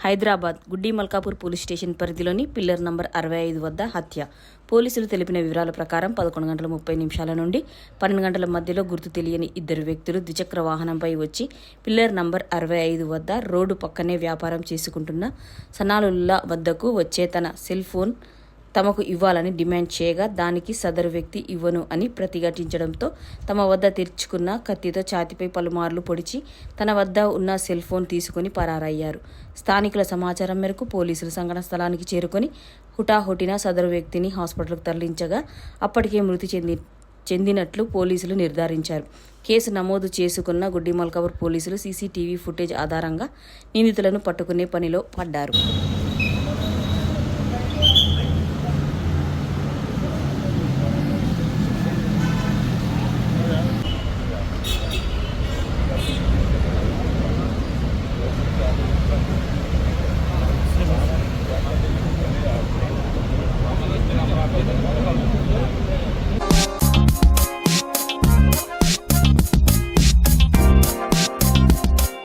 హైదరాబాద్ గుడ్డి Malkapur police station పరిధిలోని pillar number అరవై ఐదు వద్ద హత్య. పోలీసులు తెలిపిన వివరాల ప్రకారం పదకొండు గంటల ముప్పై నిమిషాల నుండి పన్నెండు గంటల మధ్యలో గుర్తు తెలియని ఇద్దరు వ్యక్తులు ద్విచక్ర వాహనంపై వచ్చి పిల్లర్ నంబర్ అరవై ఐదు వద్ద రోడ్డు పక్కనే వ్యాపారం చేసుకుంటున్న సనాలుల్లా వద్దకు వచ్చే తన సెల్ ఫోన్ తమకు ఇవ్వాలని డిమాండ్ చేయగా దానికి సదరు వ్యక్తి ఇవ్వను అని ప్రతిఘటించడంతో తమ వద్ద తెరుచుకున్న కత్తితో ఛాతిపై పలుమార్లు పొడిచి తన వద్ద ఉన్న సెల్ ఫోన్ తీసుకుని పరారయ్యారు. స్థానికుల సమాచారం మేరకు పోలీసులు సంఘటన స్థలానికి చేరుకొని హుటాహుటిన సదరు వ్యక్తిని హాస్పిటల్కు తరలించగా అప్పటికే మృతి చెంది చెందినట్లు పోలీసులు నిర్ధారించారు. కేసు నమోదు చేసుకున్న గుడ్డిమల్కాపూర్ పోలీసులు సీసీటీవీ ఫుటేజ్ ఆధారంగా నిందితులను పట్టుకునే పనిలో పడ్డారు.